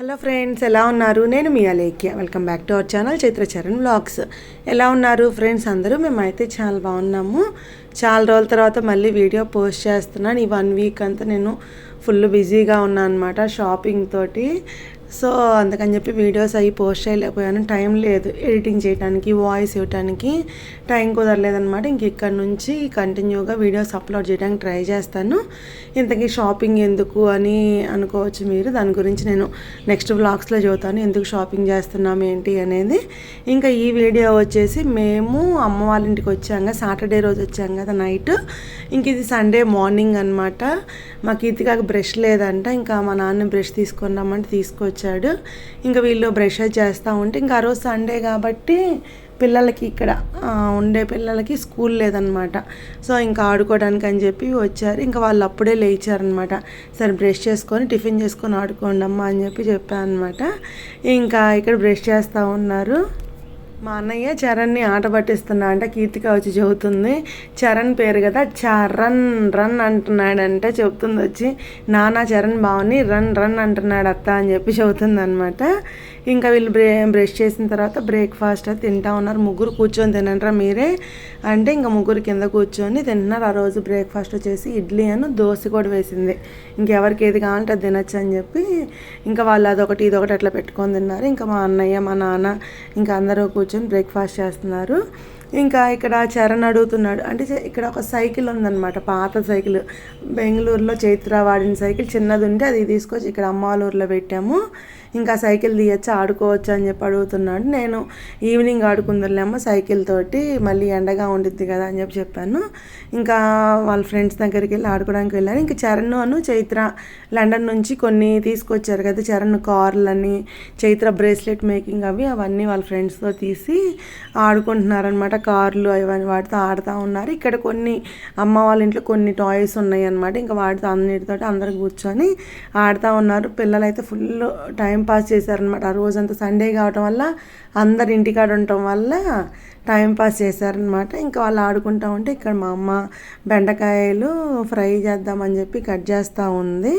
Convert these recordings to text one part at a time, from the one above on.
Hello friends ఎలా ఉన్నారు? నేను మీ Alekhya. Welcome back to our channel Chitracharan vlogs. ఎలా ఉన్నారు ఫ్రెండ్స్? అందరూ మేమైతే చాలా బాగున్నాము. చాలా రోజుల తర్వాత మళ్ళీ వీడియో పోస్ట్ చేస్తున్నాను. ఈ వన్ వీక్ అంతా నేను ఫుల్ బిజీగా ఉన్నాను అనమాట షాపింగ్ తోటి. సో అందుకని చెప్పి వీడియోస్ అవి పోస్ట్ చేయలేకపోయాను. టైం లేదు ఎడిటింగ్ చేయడానికి వాయిస్ ఇవ్వడానికి టైం కుదరలేదనమాట ఇంక ఇక్కడ నుంచి కంటిన్యూగా వీడియోస్ అప్లోడ్ చేయడానికి ట్రై చేస్తాను. ఇంతకీ షాపింగ్ ఎందుకు అని అనుకోవచ్చు మీరు. దాని గురించి నేను నెక్స్ట్ బ్లాగ్స్లో చెబుతాను. ఎందుకు షాపింగ్ చేస్తున్నాం ఏంటి అనేది. ఇంకా ఈ వీడియో వచ్చేసి మేము అమ్మ వాళ్ళ ఇంటికి వచ్చాం సాటర్డే రోజు వచ్చాం కదా నైట్. ఇంక ఇది సండే మార్నింగ్ అనమాట మా కాక బ్రష్ లేదంట. ఇంకా మా నాన్న బ్రష్ తీసుకొని రమ్మంటే వచ్చాడు. ఇంకా వీళ్ళు బ్రష్ చేస్తూ ఉంటే ఇంకా ఆ రోజు సండే కాబట్టి పిల్లలకి ఇక్కడ ఉండే పిల్లలకి స్కూల్ లేదనమాట. సో ఇంకా ఆడుకోవడానికి అని చెప్పి వచ్చారు. ఇంకా వాళ్ళు అప్పుడే లేచారనమాట. సరే బ్రష్ చేసుకొని టిఫిన్ చేసుకొని ఆడుకోండి అమ్మా అని చెప్పి చెప్పాను అనమాట ఇంకా ఇక్కడ బ్రష్ చేస్తూ ఉన్నారు. మా అన్నయ్య చరణ్ని ఆట పట్టిస్తున్నా అంటే కీర్తిక వచ్చి చెబుతుంది. చరణ్ పేరు కదా చరణ్ రన్ అంటున్నాడంటే చెబుతుంది వచ్చి నానా చరణ్ బావుని రన్ రన్ అంటున్నాడు అత్త అని చెప్పి చెబుతుంది అనమాట ఇంకా వీళ్ళు బ్రే బ్రష్ చేసిన తర్వాత బ్రేక్ఫాస్ట్ అది తింటా ఉన్నారు. ముగ్గురు కూర్చొని తినంటారా మీరే? అంటే ఇంకా ముగ్గురు కింద కూర్చొని తింటున్నారు ఆ రోజు బ్రేక్ఫాస్ట్ వచ్చేసి ఇడ్లీ అని దోశ కూడా వేసింది. ఇంకెవరికి ఏది కావాలంటే అది తినచ్చు అని చెప్పి ఇంకా వాళ్ళు అదొకటి ఇదొకటి అట్లా పెట్టుకొని తిన్నారు. ఇంకా మా అన్నయ్య మా నాన్న ఇంకా అందరూ కూర్చొని బ్రేక్ఫాస్ట్ చేస్తున్నారు. ఇంకా ఇక్కడ చరణ్ అడుగుతున్నాడు. అంటే ఇక్కడ ఒక సైకిల్ ఉందన్నమాట పాత సైకిల్. బెంగళూరులో చైత్ర వాడిన సైకిల్ చిన్నది ఉంటే అది తీసుకొచ్చి ఇక్కడ అమ్మాలూరులో పెట్టాము. ఇంకా సైకిల్ తీయచ్చు ఆడుకోవచ్చు అని చెప్పి అడుగుతున్నాడు. నేను ఈవినింగ్ ఆడుకుందరులేమో సైకిల్ తోటి మళ్ళీ ఎండగా ఉండిద్ది కదా అని చెప్పి చెప్పాను. ఇంకా వాళ్ళ ఫ్రెండ్స్ దగ్గరికి వెళ్ళి ఆడుకోవడానికి వెళ్ళారు ఇంకా చరణ్ అను చైత్ర లండన్ నుంచి కొన్ని తీసుకొచ్చారు కదా చరణ్ కార్లని చైత్ర బ్రేస్లెట్ మేకింగ్ అవి అవన్నీ వాళ్ళ ఫ్రెండ్స్తో తీసి ఆడుకుంటున్నారనమాట కార్లు అవన్నీ వాటితో ఆడుతూ ఉన్నారు. ఇక్కడ కొన్ని అమ్మ వాళ్ళ ఇంట్లో కొన్ని టాయ్స్ ఉన్నాయి అనమాట ఇంకా వాటితో అన్నిటితో అందరు కూర్చొని ఆడుతూ ఉన్నారు. పిల్లలు అయితే ఫుల్ టైం పాస్ చేశారనమాట ఆ రోజంతా సండే కావటం వల్ల అందరు ఇంటికాడ ఉండటం వల్ల టైం పాస్ చేశారనమాట ఇంకా వాళ్ళు ఆడుకుంటా ఉంటే ఇక్కడ మా అమ్మ బెండకాయలు ఫ్రై చేద్దామని చెప్పి కట్ చేస్తూ ఉంది.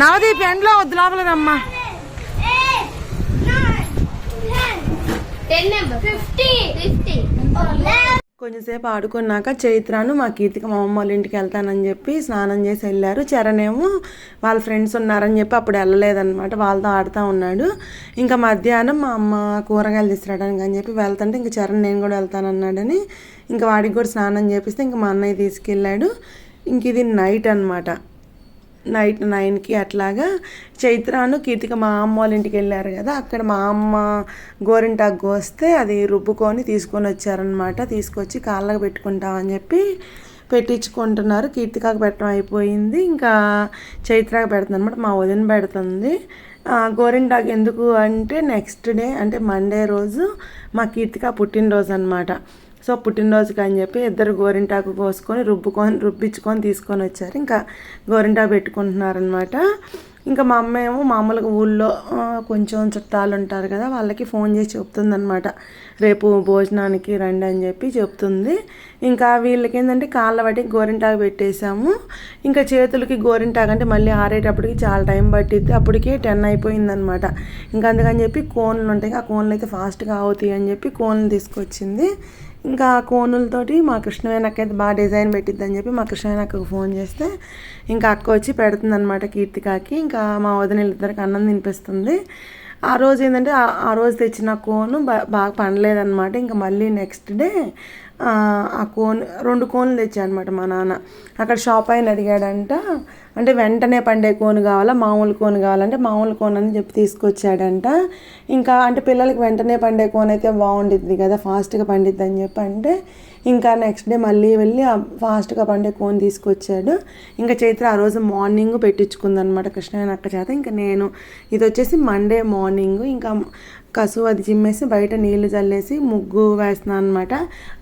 నవదీప్ ఎండ్లో వద్దు లోపలదమ్మా. Ten number. కొంచెంసేపు ఆడుకున్నాక చైత్రాను మా కీర్తిక మా అమ్మ వాళ్ళ ఇంటికి వెళ్తానని చెప్పి స్నానం చేసి వెళ్ళారు. చరణేమో వాళ్ళ ఫ్రెండ్స్ ఉన్నారని చెప్పి అప్పుడు వెళ్ళలేదన్నమాట. వాళ్ళతో ఆడుతూ ఉన్నాడు. ఇంకా మధ్యాహ్నం మా అమ్మ కూరగాయలు తీసుకురావడానికి అని చెప్పి వెళ్తుంటే ఇంకా చరణ్ నేను కూడా వెళ్తానన్నాడని ఇంకా వాడికి కూడా స్నానం చేపిస్తే ఇంకా మా అన్నయ్య తీసుకెళ్ళాడు. ఇంక ఇది నైట్ అనమాట నైట్ నైన్కి అట్లాగా చైత్రాను కీర్తిక మా అమ్మ వాళ్ళ ఇంటికి వెళ్ళారు కదా అక్కడ మా అమ్మ గోరింటాకు కోస్తే అది రుబ్బుకొని తీసుకొని వచ్చారనమాట తీసుకొచ్చి కాళ్ళకు పెట్టుకుంటామని చెప్పి పెట్టించుకుంటున్నారు. కీర్తికాకు పెట్టడం అయిపోయింది. ఇంకా చైత్రాకు పెడుతుంది అనమాట మా వదిన పెడుతుంది. గోరింటాకు ఎందుకు అంటే నెక్స్ట్ డే అంటే మండే రోజు మా కీర్తిక పుట్టినరోజు అనమాట సో పుట్టినరోజుకి అని చెప్పి ఇద్దరు గోరింటాకు కోసుకొని రుబ్బుకొని రుబ్బించుకొని తీసుకొని వచ్చారు. ఇంకా గోరింటాకు పెట్టుకుంటున్నారనమాట ఇంకా మా అమ్మ ఏమో మామూలుగా ఊళ్ళో కొంచెం చుట్టాలు ఉంటారు కదా వాళ్ళకి ఫోన్ చేసి చెప్తుందనమాట రేపు భోజనానికి రండి అని చెప్పి చెప్తుంది. ఇంకా వీళ్ళకి ఏంటంటే కాళ్ళ వాటికి గోరింటాకు పెట్టేశాము. ఇంకా చేతులకి గోరింటాకు అంటే మళ్ళీ ఆరేటప్పటికి చాలా టైం పట్టిద్ది. అప్పటికే టెన్ అయిపోయిందనమాట ఇంకా అందుకని చెప్పి కోన్లు ఉంటాయి. ఆ కోన్లు అయితే ఫాస్ట్గా అవుతాయి అని చెప్పి కోన్లు తీసుకొచ్చింది. ఇంకా ఆ కోనులతోటి మా కృష్ణవేణకైతే బాగా డిజైన్ పెట్టిద్దని చెప్పి మా కృష్ణవేణి నాకు ఫోన్ చేస్తే ఇంకా అక్క వచ్చి పెడుతుందనమాట కీర్తికాకి. ఇంకా మా వదినలిద్దరికి అన్నం తినిపిస్తుంది. ఆ రోజు ఏంటంటే ఆ- రోజు తెచ్చిన కోను బాగా పండలేదన్నమాట. ఇంకా మళ్ళీ నెక్స్ట్ డే ఆ కోన్ రెండు కోన్లు తెచ్చాయన్నమాట మా నాన్న. అక్కడ షాప్ అయిన అడిగాడంట అంటే వెంటనే పండే కోన్ కావాలా మామూలు కోన్ కావాలంటే మామూలు కోన్ అని చెప్పి తీసుకొచ్చాడంట. ఇంకా అంటే పిల్లలకి వెంటనే పండే కోన్ అయితే బాగుండిద్ది కదా ఫాస్ట్గా పండిద్ది అని చెప్పి అంటే ఇంకా నెక్స్ట్ డే మళ్ళీ వెళ్ళి ఫాస్ట్గా పండే కోన్ తీసుకొచ్చాడు. ఇంకా చైత్ర ఆ రోజు మార్నింగ్ పెట్టించుకుందనమాట కృష్ణ అక్క చేత. ఇంకా నేను ఇది వచ్చేసి మండే మార్నింగ్. ఇంకా కసు అది చిమ్మేసి బయట నీళ్ళు చల్లేసి ముగ్గు వేస్తున్నాను అనమాట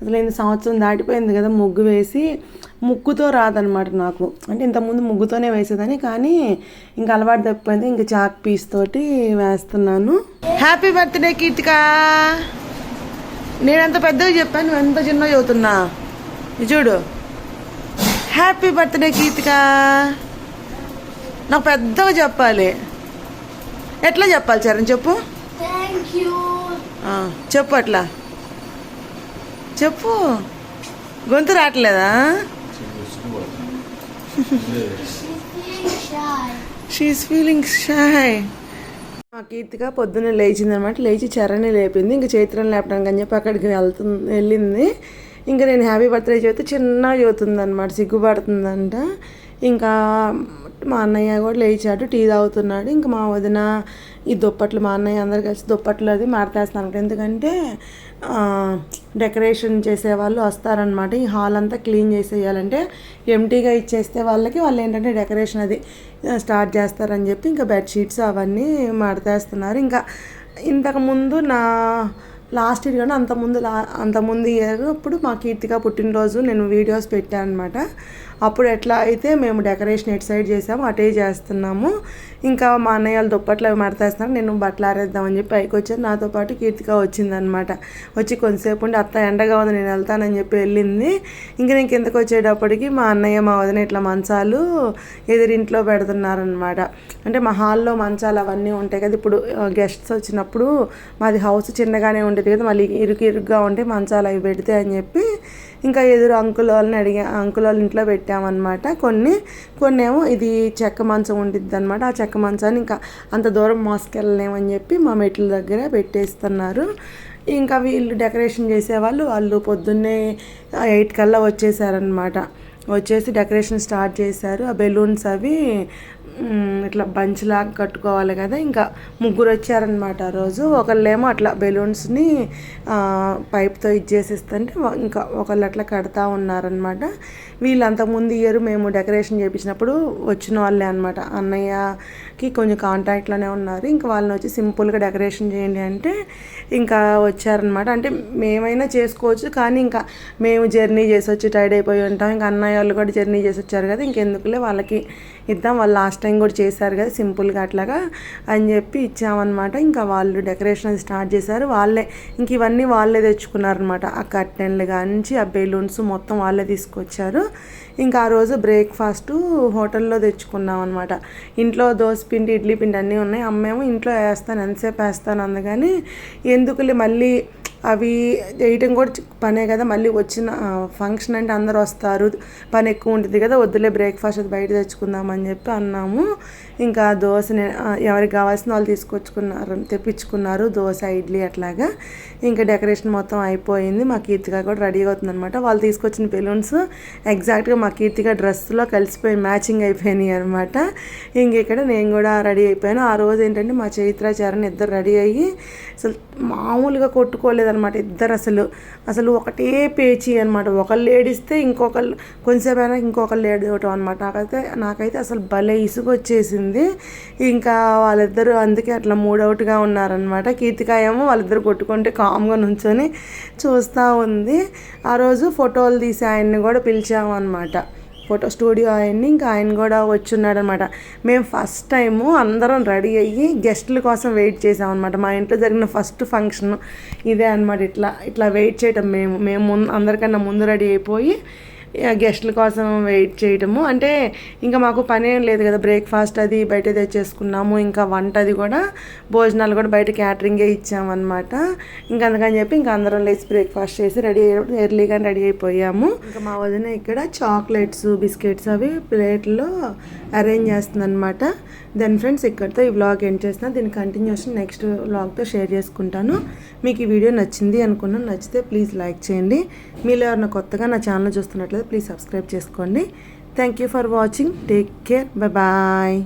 అసలు ఇంత సంవత్సరం దాటిపోయింది కదా ముగ్గు వేసి. ముగ్గుతో రాదనమాట నాకు. అంటే ఇంతకుముందు ముగ్గుతోనే వేసేదని కానీ ఇంకా అలవాటు తప్పిపోయింది. ఇంకా చాక్ పీస్ తోటి వేస్తున్నాను. హ్యాపీ బర్త్డే కీర్తిక నేను ఎంత పెద్దగా చెప్పాను నువ్వు ఎంత చిన్నగా చదువుతున్నా? చూడు. హ్యాపీ బర్త్డే కీర్తిక నాకు పెద్దగా చెప్పాలి. ఎట్లా చెప్పాలి చరణ్ చెప్పు? చెప్పు అట్లా. చెప్పు. గొంతు రావట్లేదా? షీఈస్ ఫీలింగ్ షాయ్ మా కీర్తిగా పొద్దున్నే లేచిందనమాట. లేచి చరణి లేపింది. ఇంకా చైత్రం లేపడానికి అని చెప్పి అక్కడికి వెళ్తుంది వెళ్ళింది. ఇంకా నేను హ్యాపీ బర్త్డే చెబితే చిన్నగా చదువుతుంది అనమాట సిగ్గుపడుతుందంట. ఇంకా మా అన్నయ్య కూడా లేచాడు టీ తాగుతున్నాడు. ఇంకా మా వదిన ఈ దుప్పట్లు మా అన్నయ్య అందరు కలిసి దుప్పట్లు అది మారతేస్తాను ఎందుకంటే డెకరేషన్ చేసే వాళ్ళు వస్తారనమాట ఈ హాల్ అంతా క్లీన్ చేసేయాలంటే ఎంటీగా ఇచ్చేస్తే వాళ్ళకి వాళ్ళు ఏంటంటే డెకరేషన్ అది స్టార్ట్ చేస్తారని చెప్పి ఇంకా బెడ్షీట్స్ అవన్నీ మడతేస్తున్నారు ఇంకా ఇంతకుముందు నా లాస్ట్ ఇయర్ కానీ అంతకుముందు లా అంతకుముందు ఇయర్ అప్పుడు మా కీర్తిక పుట్టినరోజు నేను వీడియోస్ పెట్టాను అనమాట అప్పుడు ఎట్లా అయితే మేము డెకరేషన్ ఎటు సైడ్ చేసాము అటే చేస్తున్నాము. ఇంకా మా అన్నయ్య దుప్పట్లు అవి మడతేస్తున్నారు. నేను బట్టలు ఆరేద్దామని చెప్పి పైకి వచ్చాను. నాతో పాటు కీర్తిక వచ్చిందనమాట వచ్చి కొంతసేపు ఉండి అత్త ఎండగా ఉంది నేను వెళ్తానని చెప్పి వెళ్ళింది. ఇంకా నేను కిందకు వచ్చేటప్పటికి మా అన్నయ్య మా వదిన ఇట్లా మంచాలు ఎదురింట్లో పెడుతున్నారనమాట అంటే మా హాల్లో మంచాలు అవన్నీ ఉంటాయి కదా. ఇప్పుడు గెస్ట్స్ వచ్చినప్పుడు మాది హౌస్ చిన్నగానే ఉండేది కదా. మళ్ళీ ఇరుకు ఇరుగ్గా ఉంటే మంచాలు అవి పెడితే అని చెప్పి ఇంకా ఎదురు అంకుల్ వాళ్ళని అడిగా అంకుల్ వాళ్ళ ఇంట్లో పెట్టామన్నమాట. కొన్ని కొన్ని ఏమో ఇది చెక్క మంచం ఉండిద్ది అనమాట ఆ చెక్క మంచాన్ని ఇంకా అంత దూరం మోసుకెళ్ళలేమని చెప్పి మా మెట్ల దగ్గర పెట్టేస్తున్నారు. ఇంకా వీళ్ళు డెకరేషన్ చేసేవాళ్ళు వాళ్ళు పొద్దున్నే ఎయిట్ కల్లా వచ్చేసారనమాట వచ్చేసి డెకరేషన్ స్టార్ట్ చేశారు. ఆ బెలూన్స్ అవి ఇట్లా బంచ్ లాగా కట్టుకోవాలి కదా. ఇంకా ముగ్గురు వచ్చారనమాట ఆ రోజు. ఒకళ్ళేమో అట్లా బెలూన్స్ని పైప్తో ఇచ్చేసిస్తుంటే ఇంకా ఒకళ్ళు అట్లా కడతా ఉన్నారనమాట వీళ్ళు ముందు ఇయర్ మేము డెకరేషన్ చేయించినప్పుడు వచ్చిన వాళ్ళే అనమాట అన్నయ్యకి కొంచెం కాంటాక్ట్లోనే ఉన్నారు. ఇంకా వాళ్ళని వచ్చి సింపుల్గా డెకరేషన్ చేయండి అంటే ఇంకా వచ్చారనమాట అంటే మేమైనా చేసుకోవచ్చు కానీ ఇంకా మేము జర్నీ చేసి వచ్చి టైర్డ్ అయిపోయి ఉంటాం. ఇంకా అన్నయ్య వాళ్ళు కూడా జర్నీ చేసి వచ్చారు కదా. ఇంకెందుకులే వాళ్ళకి ఇద్దాం. వాళ్ళు లాస్ట్ టైం కూడా చేశారు కదా సింపుల్గా అట్లాగా అని చెప్పి ఇచ్చామన్నమాట. ఇంకా వాళ్ళు డెకరేషన్ స్టార్ట్ చేశారు. వాళ్ళే ఇంక ఇవన్నీ వాళ్ళే తెచ్చుకున్నారనమాట ఆ కర్టెన్లు కానించి ఆ బెలూన్స్ మొత్తం వాళ్ళే తీసుకొచ్చారు. ఇంకా ఆ రోజు బ్రేక్ఫాస్ట్ హోటల్లో తెచ్చుకున్నాం అనమాట ఇంట్లో దోశ పిండి ఇడ్లీ పిండి అన్నీ ఉన్నాయి. అమ్మేమో ఇంట్లో వేస్తాను ఎంతసేపు వేస్తాను అందుకని ఎందుకులే మళ్ళీ అవి వేయటం కూడా పనే కదా. మళ్ళీ వచ్చిన ఫంక్షన్ అంటే అందరు వస్తారు. పని ఎక్కువ ఉంటుంది కదా. వద్దులే బ్రేక్ఫాస్ట్ అది బయట తెచ్చుకుందామని చెప్పి అన్నాము. ఇంకా దోశ ఎవరికి కావాల్సిన వాళ్ళు తీసుకొచ్చుకున్నారు తెప్పించుకున్నారు. దోశ ఇడ్లీ అట్లాగా. ఇంకా డెకరేషన్ మొత్తం అయిపోయింది. మా కీర్తిగా కూడా రెడీ అవుతుంది అనమాట వాళ్ళు తీసుకొచ్చిన బెలూన్స్ ఎగ్జాక్ట్గా మా కీర్తిగా డ్రెస్లో కలిసిపోయి మ్యాచింగ్ అయిపోయినాయి అనమాట ఇంక ఇక్కడ నేను కూడా రెడీ అయిపోయాను. ఆ రోజు ఏంటంటే మా చైత్ర చరణ్ ఇద్దరు రెడీ అయ్యి అసలు మామూలుగా అనమాట ఇద్దరు అసలు అసలు ఒకటే పేచి అనమాట ఒకళ్ళు ఏడిస్తే ఇంకొకళ్ళు కొంచెంసేపు అయినా ఇంకొకళ్ళు ఏడవటం అనమాట నాకైతే నాకైతే అసలు భలే ఇసుగు వచ్చేసింది ఇంకా వాళ్ళిద్దరూ అందుకే అట్లా మూడవుట్గా ఉన్నారనమాట కీర్తికాయము వాళ్ళిద్దరు కొట్టుకుంటే కామ్గా నుంచొని చూస్తూ ఉంది. ఆ రోజు ఫోటోలు తీసి ఆయన్ని కూడా పిలిచామన్నమాట. ఫోటో స్టూడియో ఆయన్ని ఇంకా ఆయన కూడా వచ్చున్నాడు అనమాట మేము ఫస్ట్ టైము అందరం రెడీ అయ్యి గెస్టుల కోసం వెయిట్ చేసామన్నమాట మా ఇంట్లో జరిగిన ఫస్ట్ ఫంక్షన్ ఇదే అనమాట. ఇట్లా ఇట్లా వెయిట్ చేయటం మేము మేము ముందు అందరికన్నా ముందు రెడీ అయిపోయి గెస్టుల కోసం వెయిట్ చేయటము. అంటే ఇంకా మాకు పని ఏం లేదు కదా బ్రేక్ఫాస్ట్ అది బయట తెచ్చేసుకున్నాము. ఇంకా వంట అది కూడా భోజనాలు కూడా బయట క్యాటరింగే ఇచ్చామన్నమాట. ఇంకా అందుకని చెప్పి ఇంకా అందరం లేచి బ్రేక్ఫాస్ట్ చేసి రెడీ ఎర్లీగా రెడీ అయిపోయాము. ఇంకా మా వదిన ఇక్కడ చాక్లెట్స్ బిస్కెట్స్ అవి ప్లేట్లో అరేంజ్ చేస్తుందన్నమాట. దెన్ ఫ్రెండ్స్ ఇక్కడితో ఈ వ్లాగ్ ఎండ్ చేసిన దీని కంటిన్యూషన్ నెక్స్ట్ వ్లాగ్తో షేర్ చేసుకుంటాను. మీకు ఈ వీడియో నచ్చింది అనుకున్నాను నచ్చితే ప్లీజ్ లైక్ చేయండి. మీలో ఎవరైనా కొత్తగా నా ఛానల్ చూస్తున్నట్లయితే ప్లీజ్ సబ్స్క్రైబ్ చేసుకోండి. Thank you for watching take care bye